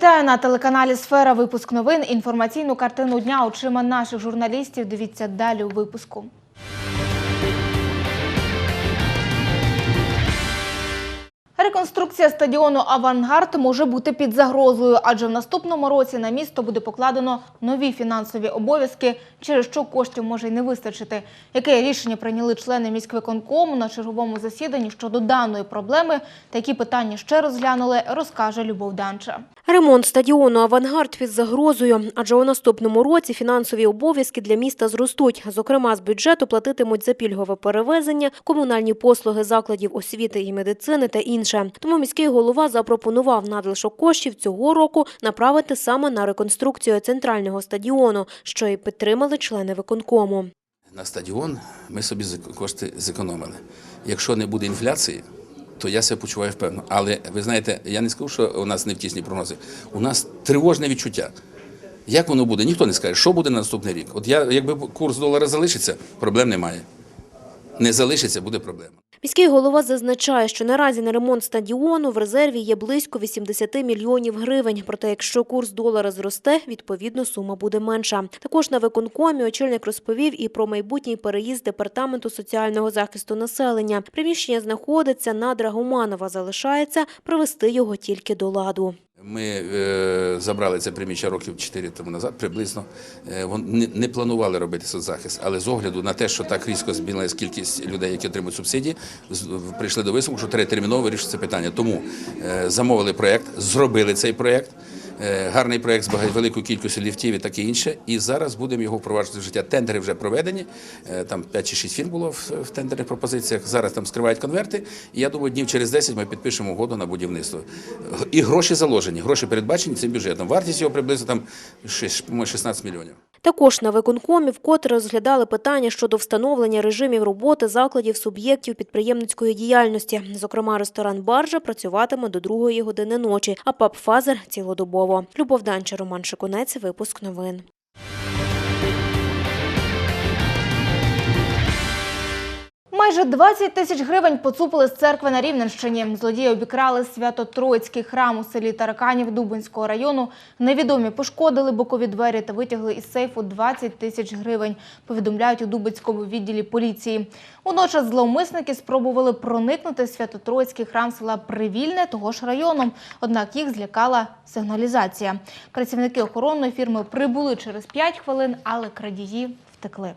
Вітаю на телеканалі Сфера. Випуск новин. Інформаційну картину дня очима наших журналістів. Дивіться далі у випуску. Реконструкція стадіону Авангард може бути під загрозою, адже в наступному році на місто буде покладено нові фінансові обов'язки, через що коштів може й не вистачити. Яке рішення прийняли члени міськвиконкому на черговому засіданні щодо даної проблеми? Такі питання ще розглянули, розкаже Любов Данча. Ремонт стадіону Авангард під загрозою, адже у наступному році фінансові обов'язки для міста зростуть. Зокрема, з бюджету платитимуть за пільгове перевезення, комунальні послуги закладів освіти і медицини та інше. Тому міський голова запропонував надлишок коштів цього року направити саме на реконструкцію центрального стадіону, що й підтримали члени виконкому. На стадіон ми собі кошти зекономили. Якщо не буде інфляції, то я себе почуваю впевнено. Але ви знаєте, я не скажу, що у нас не втісні прогнози. У нас тривожне відчуття. Як воно буде? Ніхто не скаже, що буде на наступний рік. От я, якби курс долара залишиться, проблем немає. Не залишиться, буде проблема. Міський голова зазначає, що наразі на ремонт стадіону в резерві є близько 80 мільйонів гривень. Проте, якщо курс долара зросте, відповідно сума буде менша. Також на виконкомі очільник розповів і про майбутній переїзд департаменту соціального захисту населення. Приміщення знаходиться на Драгоманова. Залишається привести його тільки до ладу. Ми е, забрали це приміщення років 4 тому назад, приблизно. Е, не, планували робити соцзахист, але з огляду на те, що так різко змінилась кількість людей, які отримують субсидії, прийшли до висновку, що треба терміново вирішити це питання. Тому е, замовили проєкт, зробили цей проєкт. Е, Гарний проєкт з великою кількістю ліфтів і таке інше. І зараз будемо його впроваджувати в життя. Тендери вже проведені. Е, Там 5 чи 6 фірм було в, тендерних пропозиціях. Зараз там скривають конверти. І я думаю, днів через 10 ми підпишемо угоду на будівництво. І гроші заложені, гроші передбачені цим бюджетом. Вартість його приблизно там шість- 16 мільйонів. Також на виконкомі вкотре розглядали питання щодо встановлення режимів роботи закладів суб'єктів підприємницької діяльності. Зокрема, ресторан Баржа працюватиме до другої години ночі, а паб Фазер цілодобово. Любов Данча, Роман Шикунець, випуск новин. Майже 20 тисяч гривень поцупили з церкви на Рівненщині. Злодії обікрали Свято-Троїцький храм у селі Тараканів Дубинського району. Невідомі пошкодили бокові двері та витягли із сейфу 20 тисяч гривень, повідомляють у Дубинському відділі поліції. Водночас зловмисники спробували проникнути Свято-Троїцький храм села Привільне того ж району. Однак їх злякала сигналізація. Працівники охоронної фірми прибули через 5 хвилин, але крадії втекли.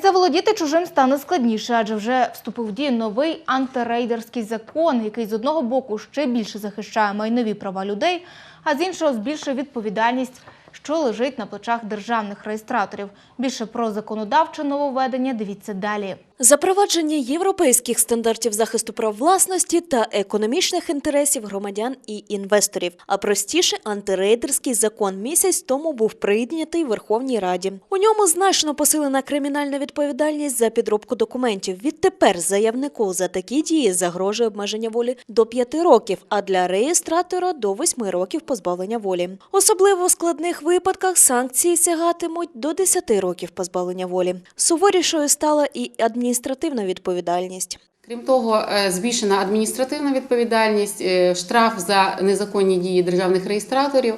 Заволодіти чужим стане складніше, адже вже вступив в дію новий антирейдерський закон, який з одного боку ще більше захищає майнові права людей, а з іншого збільшує відповідальність, що лежить на плечах державних реєстраторів. Більше про законодавче нововведення дивіться далі. Запровадження європейських стандартів захисту прав власності та економічних інтересів громадян і інвесторів. А простіше антирейдерський закон місяць тому був прийнятий Верховній Раді. У ньому значно посилена кримінальна відповідальність за підробку документів. Відтепер заявнику за такі дії загрожує обмеження волі до 5 років, а для реєстратора до 8 років позбавлення волі. Особливо в складних випадках санкції сягатимуть до 10 років позбавлення волі. Суворішою стала і адміністративна відповідальність. Крім того, е, збільшена адміністративна відповідальність, е, штраф за незаконні дії державних реєстраторів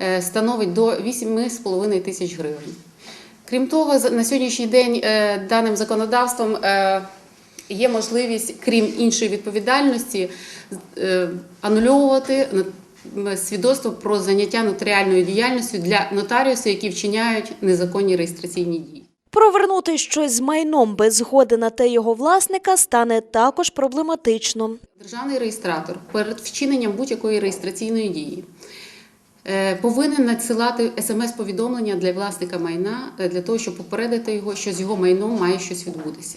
е, становить до 8,5 тисяч гривень. Крім того, на сьогоднішній день даним законодавством є можливість, крім іншої відповідальності, анульовувати свідоцтво про заняття нотаріальною діяльністю для нотаріусів, які вчиняють незаконні реєстраційні дії. Провернути щось з майном без згоди на те його власника стане також проблематично. Державний реєстратор перед вчиненням будь-якої реєстраційної дії е, повинен надсилати смс-повідомлення для власника майна е, для того, щоб попередити його, що з його майном має щось відбутися.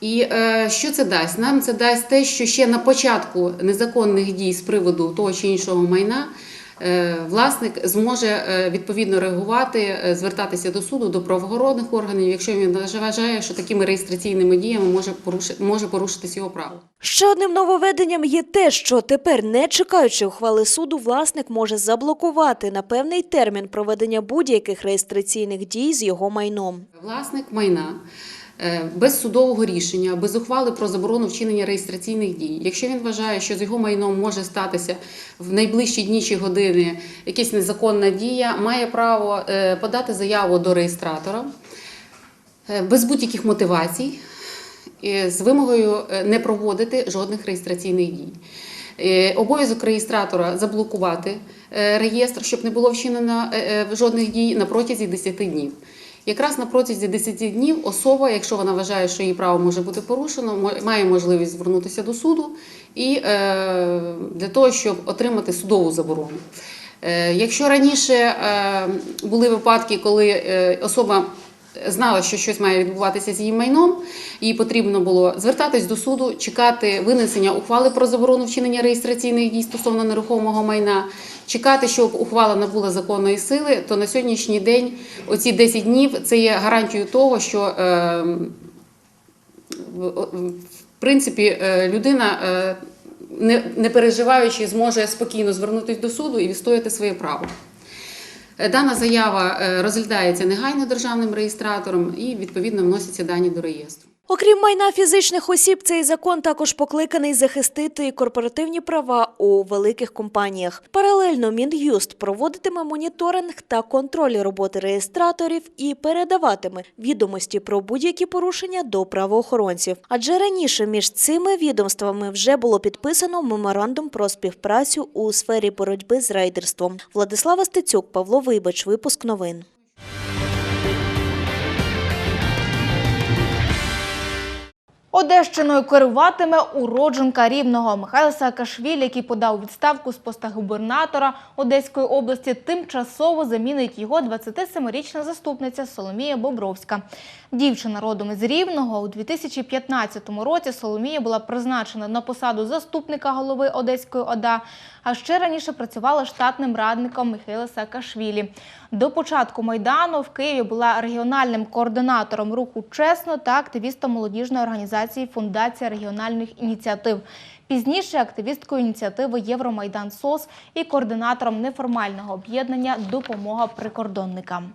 І е, що це дасть? Нам це дасть те, що ще на початку незаконних дій з приводу того чи іншого майна власник зможе е, відповідно реагувати, е, звертатися до суду, до правоохоронних органів, якщо він вважає, що такими реєстраційними діями може порушити може порушитись його право. Ще одним нововведенням є те, що тепер, не чекаючи ухвали суду, власник може заблокувати на певний термін проведення будь-яких реєстраційних дій з його майном. Власник майна е, без судового рішення, без ухвали про заборону вчинення реєстраційних дій. Якщо він вважає, що з його майном може статися в найближчі дні чи години якась незаконна дія, має право е, подати заяву до реєстратора е, без будь-яких мотивацій е, з вимогою е, не проводити жодних реєстраційних дій. Е, Обов'язок реєстратора заблокувати е, реєстр, щоб не було вчинено е, е, жодних дій на протязі 10 днів. Якраз на протязі 10 днів особа, якщо вона вважає, що її право може бути порушено, має можливість звернутися до суду і е, для того, щоб отримати судову заборону. Е, Якщо раніше е, були випадки, коли особа знала, що щось має відбуватися з її майном, їй потрібно було звертатись до суду, чекати винесення ухвали про заборону вчинення реєстраційних дій стосовно нерухомого майна, чекати, щоб ухвала набула законної сили, то на сьогоднішній день оці 10 днів це є гарантією того, що е, в- принципі е, людина. е, не, не переживаючи, зможе спокійно звернутися до суду і відстояти своє право. Е, Дана заява е, розглядається негайно державним реєстратором і відповідно вносяться дані до реєстру. Окрім майна фізичних осіб, цей закон також покликаний захистити корпоративні права у великих компаніях. Паралельно Мін'юст проводитиме моніторинг та контроль роботи реєстраторів і передаватиме відомості про будь-які порушення до правоохоронців. Адже раніше між цими відомствами вже було підписано меморандум про співпрацю у сфері боротьби з рейдерством. Владислава Стецюк, Павло Вибач, випуск новин. Одещиною керуватиме уродженка Рівного Михайло Саакашвілі, який подав відставку з поста губернатора Одеської області, тимчасово замінить його 27-річна заступниця Соломія Бобровська. Дівчина родом із Рівного у 2015 році Соломія була призначена на посаду заступника голови Одеської ОДА, а ще раніше працювала штатним радником Михайла Саакашвілі. До початку Майдану в Києві була регіональним координатором руху Чесно та активістом молодіжної організації Фундація регіональних ініціатив. Пізніше активісткою ініціативи Євромайдан СОС і координатором неформального об'єднання Допомога прикордонникам.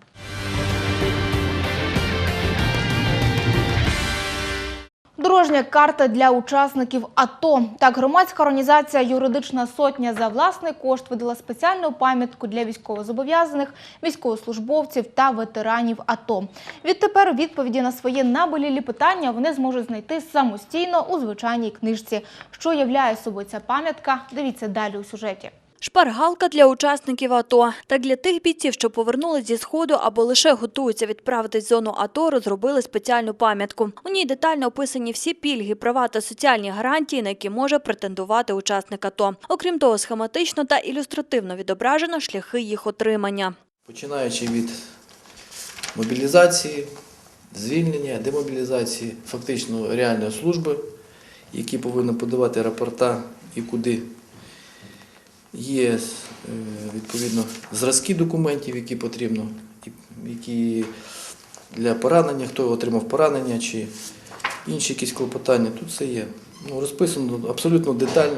Дорожня карта для учасників АТО. Так, громадська організація Юридична сотня за власний кошт видала спеціальну пам'ятку для військовозобов'язаних, військовослужбовців та ветеранів АТО. Відтепер відповіді на свої наболілі питання вони зможуть знайти самостійно у звичайній книжці. Що являє собою ця пам'ятка? Дивіться далі у сюжеті. Шпаргалка для учасників АТО та для тих бійців, що повернулись зі сходу або лише готуються відправитись в зону АТО, розробили спеціальну пам'ятку. У ній детально описані всі пільги, права та соціальні гарантії, на які може претендувати учасник АТО. Окрім того, схематично та ілюстративно відображено шляхи їх отримання. Починаючи від мобілізації, звільнення, демобілізації, фактично реальної служби, які повинні подавати рапорта і куди. Є е, відповідно зразки документів, які потрібно, які для поранення, хто отримав поранення чи інші якісь клопотання. Тут все є. Ну, розписано абсолютно детально.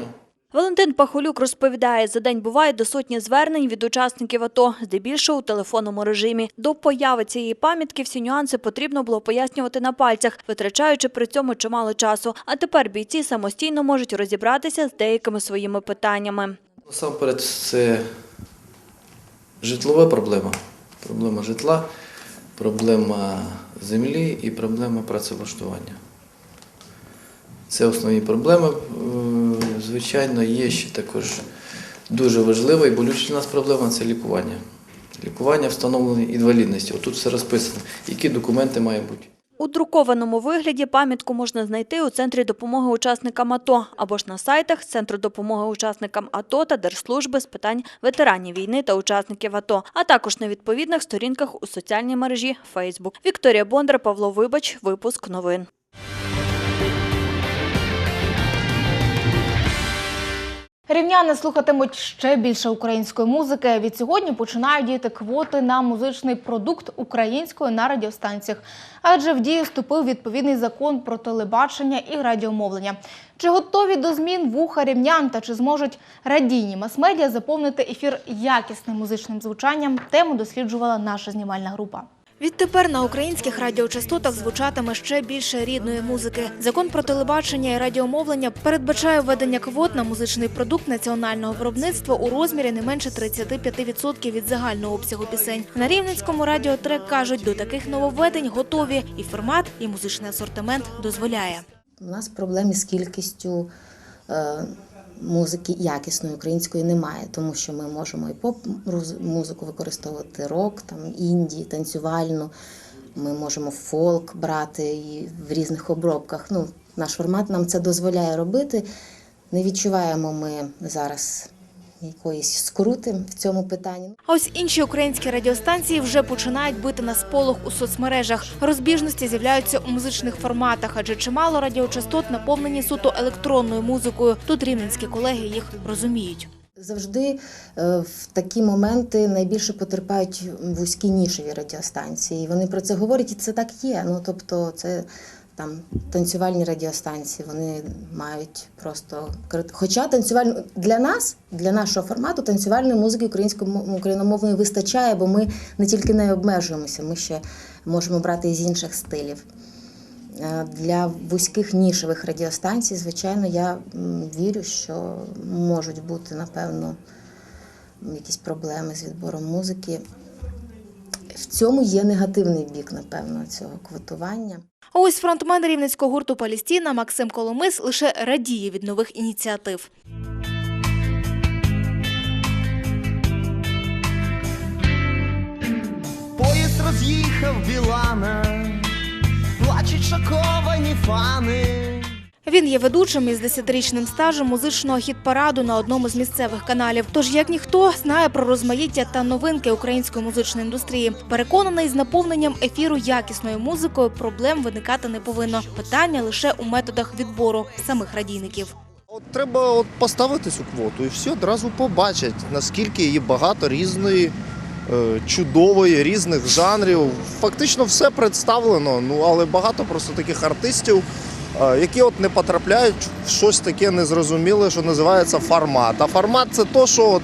Валентин Пахолюк розповідає, за день буває до сотні звернень від учасників АТО, здебільшого у телефонному режимі. До появи цієї пам'ятки всі нюанси потрібно було пояснювати на пальцях, витрачаючи при цьому чимало часу. А тепер бійці самостійно можуть розібратися з деякими своїми питаннями. Насамперед, це житлова проблема. Проблема житла, проблема землі і проблема працевлаштування. Це основні проблеми. Е, Звичайно, є ще також дуже важлива і болюча нас проблема це лікування. Лікування встановлення інвалідності. Отут все розписано, які документи мають бути. У друкованому вигляді пам'ятку можна знайти у Центрі допомоги учасникам АТО або ж на сайтах Центру допомоги учасникам АТО та Держслужби з питань ветеранів війни та учасників АТО, а також на відповідних сторінках у соціальній мережі Facebook. Вікторія Бондар, Павло Вибач, випуск новин. Рівняни слухатимуть ще більше української музики. Від сьогодні починають діяти квоти на музичний продукт української на радіостанціях. Адже в дію вступив відповідний закон про телебачення і радіомовлення. Чи готові до змін вуха рівнян та чи зможуть радійні мас-медіа заповнити ефір якісним музичним звучанням? Тему досліджувала наша знімальна група. Відтепер на українських радіочастотах звучатиме ще більше рідної музики. Закон про телебачення і радіомовлення передбачає введення квот на музичний продукт національного виробництва у розмірі не менше 35% від загального обсягу пісень. На Рівненському радіо Трек кажуть, до таких нововведень готові і формат, і музичний асортимент дозволяє. У нас проблем із кількістю е, музики якісної української немає, тому що ми можемо і поп-музику використовувати, рок, там, інді, танцювальну. Ми можемо фолк брати і в різних обробках. Ну, наш формат нам це дозволяє робити. Не відчуваємо ми зараз якоїсь скрути в цьому питанні. А ось інші українські радіостанції вже починають бити на сполох у соцмережах. Розбіжності з'являються у музичних форматах, адже чимало радіочастот наповнені суто електронною музикою. Тут рівненські колеги їх розуміють. Завжди е, в такі моменти найбільше потерпають вузькі нішеві радіостанції. Вони про це говорять, і це так є. Ну тобто, це там танцювальні радіостанції, вони мають просто Хоча танцювальну для нас, для нашого формату, танцювальної музики української україномовної вистачає, бо ми не тільки не обмежуємося, ми ще можемо брати із інших стилів. Е, Для вузьких нішевих радіостанцій, звичайно, я вірю, що можуть бути, напевно, якісь проблеми з відбором музики. В цьому є негативний бік, напевно, цього квотування. А ось фронтмен рівненського гурту Палістіна Максим Коломис лише радіє від нових ініціатив. Поїзд роз'їхав Білана, плачуть шоковані фани. Він є ведучим із 10-річним стажем музичного хіт-параду на одному з місцевих каналів. Тож, як ніхто, знає про розмаїття та новинки української музичної індустрії. Переконаний, з наповненням ефіру якісною музикою проблем виникати не повинно. Питання лише у методах відбору самих радійників. От треба от поставити цю квоту і всі одразу побачать, наскільки її багато різної, е, чудової, різних жанрів. Фактично все представлено, ну але багато просто таких артистів, які от не потрапляють в щось таке незрозуміле, що називається формат. А формат це то, що от,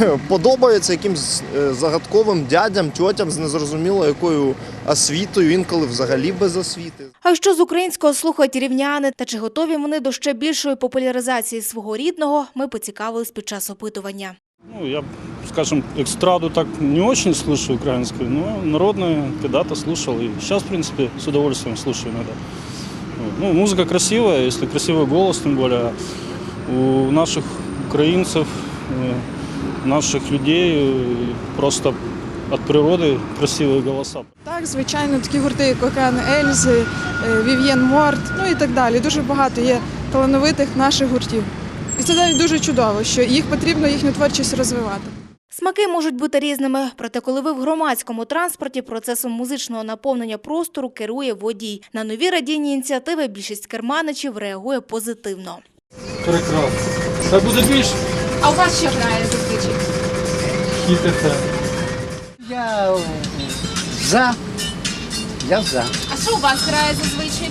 е, подобається якимсь е, загадковим дядям, тьотям з незрозуміло якою освітою, інколи взагалі без освіти. А що з українського слухають рівняни та чи готові вони до ще більшої популяризації свого рідного, ми поцікавились під час опитування. Ну, я, скажем, эстраду так не очень слушаю украинскую, но народную когда-то слушал. И сейчас, в принципе, с удовольствием слушаю иногда. Вот. Ну, музыка красивая, если красивый голос, тем более. У наших украинцев, э, наших людей э, просто от природы красивые голоса. Так, звичайно, такі гурти, як Океан Ельзи, е, Вів'єн Морт, ну і так далі. Дуже багато є талановитих наших гуртів. І це навіть дуже чудово, що їх потрібно їхню творчість розвивати. Смаки можуть бути різними, проте коли ви в громадському транспорті процесом музичного наповнення простору керує водій. На нові радійні ініціативи більшість керманичів реагує позитивно. Прекрасно. Це буде більше А у вас що грає зазвичай? хіт. Я за. Я за. А що у вас грає зазвичай?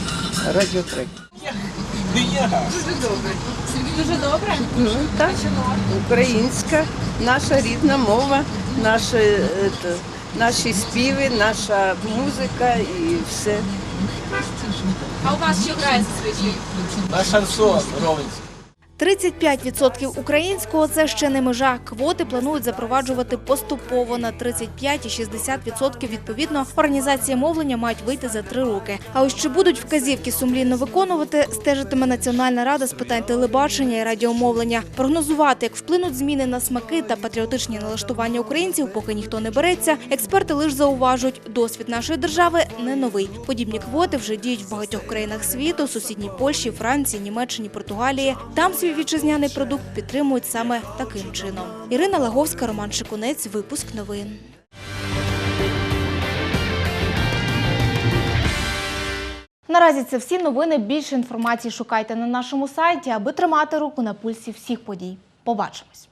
Радіотрек. Дуже добре. Так, українська, наша рідна мова, наші, е, наші співи, наша музика і все. А у вас що грає зазвичай? На шансон ровень. 35% українського – це ще не межа. Квоти планують запроваджувати поступово на 35 і 60% відповідно. Організації мовлення мають вийти за три роки. А ось чи будуть вказівки сумлінно виконувати, стежитиме Національна рада з питань телебачення і радіомовлення. Прогнозувати, як вплинуть зміни на смаки та патріотичні налаштування українців, поки ніхто не береться. Експерти лише зауважують, досвід нашої держави не новий. Подібні квоти вже діють в багатьох країнах світу, сусідній Польщі, Франції, Німеччині, Португалії. Там свій вітчизняний продукт підтримують саме таким чином. Ірина Лаговська, Роман Шикунець, випуск новин. Наразі це всі новини. Більше інформації шукайте на нашому сайті, аби тримати руку на пульсі всіх подій. Побачимось.